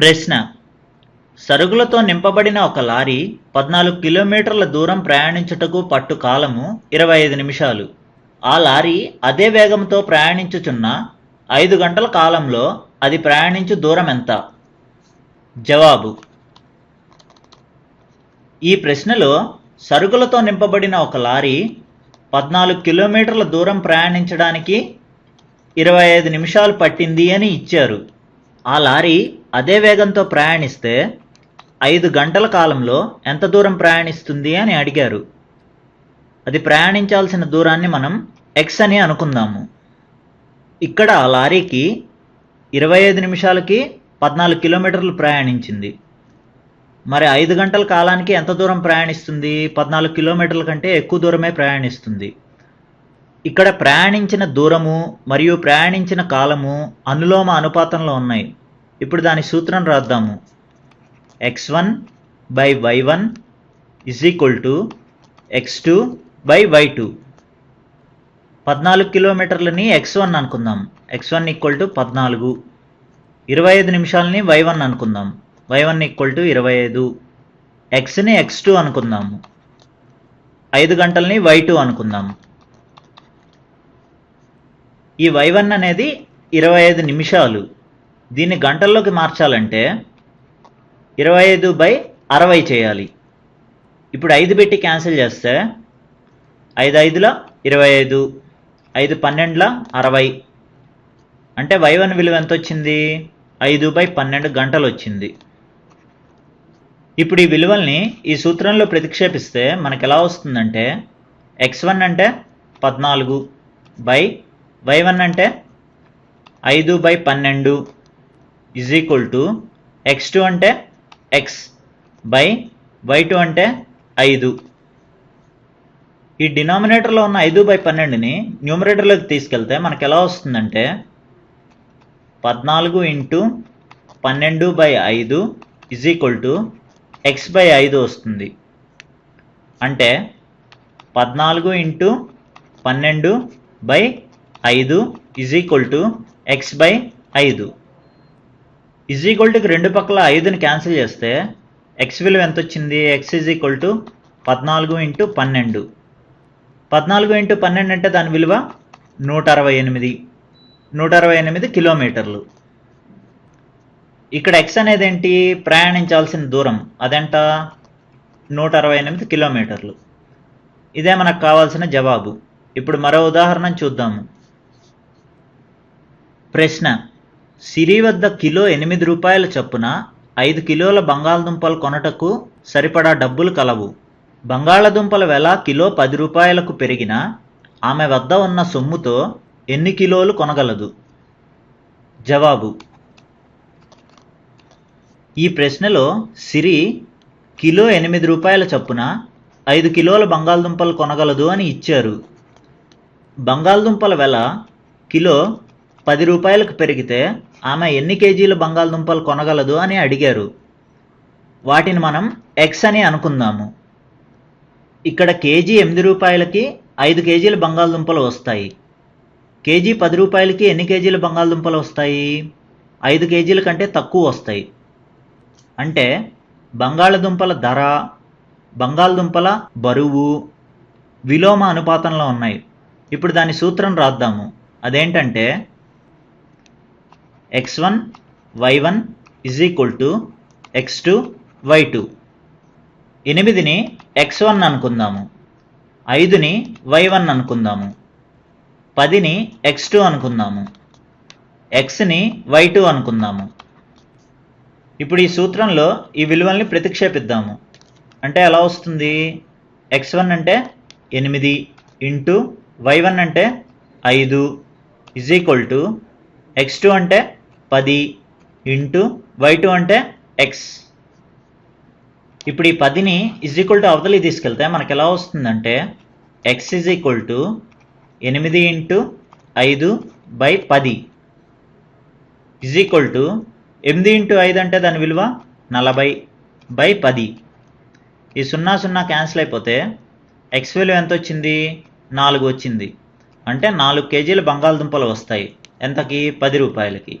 ప్రశ్న. సరుకులతో నింపబడిన ఒక లారీ పద్నాలుగు కిలోమీటర్ల దూరం ప్రయాణించుటకు పట్టు కాలము ఇరవై ఐదు నిమిషాలు. ఆ లారీ అదే వేగంతో ప్రయాణించుచున్న ఐదు గంటల కాలంలో అది ప్రయాణించు దూరం ఎంత? జవాబు. ఈ ప్రశ్నలో సరుకులతో నింపబడిన ఒక లారీ పద్నాలుగు కిలోమీటర్ల దూరం ప్రయాణించడానికి ఇరవై ఐదు నిమిషాలు పట్టింది అని ఇచ్చారు. ఆ లారీ అదే వేగంతో ప్రయాణిస్తే ఐదు గంటల కాలంలో ఎంత దూరం ప్రయాణిస్తుంది అని అడిగారు. అది ప్రయాణించాల్సిన దూరాన్ని మనం ఎక్స్ అని అనుకుందాము. ఇక్కడ ఆ లారీకి ఇరవై ఐదు నిమిషాలకి పద్నాలుగు కిలోమీటర్లు ప్రయాణించింది. మరి ఐదు గంటల కాలానికి ఎంత దూరం ప్రయాణిస్తుంది? పద్నాలుగు కిలోమీటర్ల కంటే ఎక్కువ దూరమే ప్రయాణిస్తుంది. ఇక్కడ ప్రయాణించిన దూరము మరియు ప్రయాణించిన కాలము అనులోమ అనుపాతంలో ఉన్నాయి. ఇప్పుడు దాని సూత్రం రాద్దాము. X one by y one is equal to x two by y two పద్నాలుగు కిలోమీటర్లని ఎక్స్ వన్ అనుకుందాం. ఎక్స్ వన్ ఈక్వల్ టు పద్నాలుగు. ఇరవై ఐదు నిమిషాలని వై వన్ అనుకుందాం. వై వన్ ఈక్వల్ టు ఇరవై ఐదు. ఎక్స్ని ఎక్స్ టూ అనుకుందాము. ఐదు గంటలని వై టూ అనుకుందాము ఈ వై వన్ అనేది ఇరవై ఐదు నిమిషాలు. దీన్ని గంటల్లోకి మార్చాలంటే ఇరవై ఐదు బై అరవై చేయాలి. ఇప్పుడు ఐదు పెట్టి క్యాన్సిల్ చేస్తే ఐదు ఐదుల ఇరవై ఐదు ఐదు పన్నెండుల అరవై. అంటే వై వన్ విలువ ఎంత వచ్చింది ఐదు బై పన్నెండు గంటలు వచ్చింది ఇప్పుడు ఈ విలువల్ని ఈ సూత్రంలో ప్రతిక్షేపిస్తే మనకు ఎలా వస్తుందంటే ఎక్స్ వన్ అంటే పద్నాలుగు బై వై వన్ అంటే ఐదు బై పన్నెండు is equal to x two అంటే ఎక్స్ బై వై టూ అంటే ఐదు. ఈ డినామినేటర్లో ఉన్న ఐదు బై పన్నెండుని న్యూమరేటర్లోకి తీసుకెళ్తే మనకు ఎలా వస్తుందంటే పద్నాలుగు ఇంటూ పన్నెండు బై ఐదు is equal to x by ఐదు వస్తుంది. అంటే పద్నాలుగు ఇంటూ పన్నెండు బై ఐదు is equal to x by ఐదు. ఇజ్ ఈక్వల్ టుకి రెండు పక్కల ఐదుని క్యాన్సిల్ చేస్తే ఎక్స్ విలువ ఎంత వచ్చింది? ఎక్స్ ఇజ్ ఈక్వల్ టు పద్నాలుగు ఇంటూ పన్నెండు. పద్నాలుగు ఇంటూ పన్నెండు అంటే దాని విలువ నూట అరవై ఎనిమిది. నూట అరవై ఎనిమిది కిలోమీటర్లు. ఇక్కడ ఎక్స్ అనేది ఏంటి ప్రయాణించాల్సిన దూరం. అదెంట నూట అరవై ఎనిమిది కిలోమీటర్లు. ఇదే మనకు కావాల్సిన జవాబు. ఇప్పుడు మరో ఉదాహరణ చూద్దాము. ప్రశ్న. సిరి వద్ద కిలో ఎనిమిది రూపాయల చొప్పున ఐదు కిలోల బంగాళదుంపలు కొనటకు సరిపడా డబ్బులు కలవు. బంగాళదుంపల వెల కిలో పది రూపాయలకు పెరిగిన ఆమె వద్ద ఉన్న సొమ్ముతో ఎన్ని కిలోలు కొనగలదు? జవాబు. ఈ ప్రశ్నలో సిరి కిలో ఎనిమిది రూపాయల చొప్పున ఐదు కిలోల బంగాళదుంపలు కొనగలదు అని ఇచ్చారు. బంగాళదుంపల వెల కిలో పది రూపాయలకు పెరిగితే ఆమె ఎన్ని కేజీల బంగాళదుంపలు కొనగలదు అని అడిగారు. వాటిని మనం ఎక్స్ అని అనుకుందాము. ఇక్కడ కేజీ ఎనిమిది రూపాయలకి ఐదు కేజీల బంగాళదుంపలు వస్తాయి. కేజీ పది రూపాయలకి ఎన్ని కేజీల బంగాళదుంపలు వస్తాయి? ఐదు కేజీల కంటే తక్కువ వస్తాయి. అంటే బంగాళదుంపల ధర బంగాళదుంపల బరువు విలోమ అనుపాతంలో ఉన్నాయి. ఇప్పుడు దాని సూత్రం రాద్దాము. అదేంటంటే x one y one is equal to x two y two ఎనిమిదిని x one అనుకుందాము. ఐదుని వై వన్ అనుకుందాము. పదిని ఎక్స్ టూ అనుకుందాము. ఎక్స్ని వై టూ అనుకుందాము. ఇప్పుడు ఈ సూత్రంలో ఈ విలువల్ని ప్రతిక్షేపిద్దాము. అంటే ఎలా వస్తుంది? ఎక్స్ వన్ అంటే ఎనిమిది ఇంటూ వై వన్ అంటే ఐదు. Is equal to x two అంటే పది ఇంటూ వై టూ అంటే ఎక్స్ ఇప్పుడు ఈ పదిని ఇజ్ ఈక్వల్ టు అవతలి తీసుకెళ్తే మనకు ఎలా వస్తుందంటే ఎక్స్ ఇజ్ ఈక్వల్ టు ఎనిమిది ఇంటూ ఐదు బై పది. ఇజ్ ఈక్వల్ టు ఎనిమిది ఇంటూ ఐదు అంటే దాని విలువ నలభై బై పది. ఈ సున్నా సున్నా క్యాన్సిల్ అయిపోతే ఎక్స్ విలువ ఎంత వచ్చింది? నాలుగు వచ్చింది. అంటే నాలుగు కేజీల బంగాళదుంపలు వస్తాయి. ఎంతకి? పది రూపాయలకి.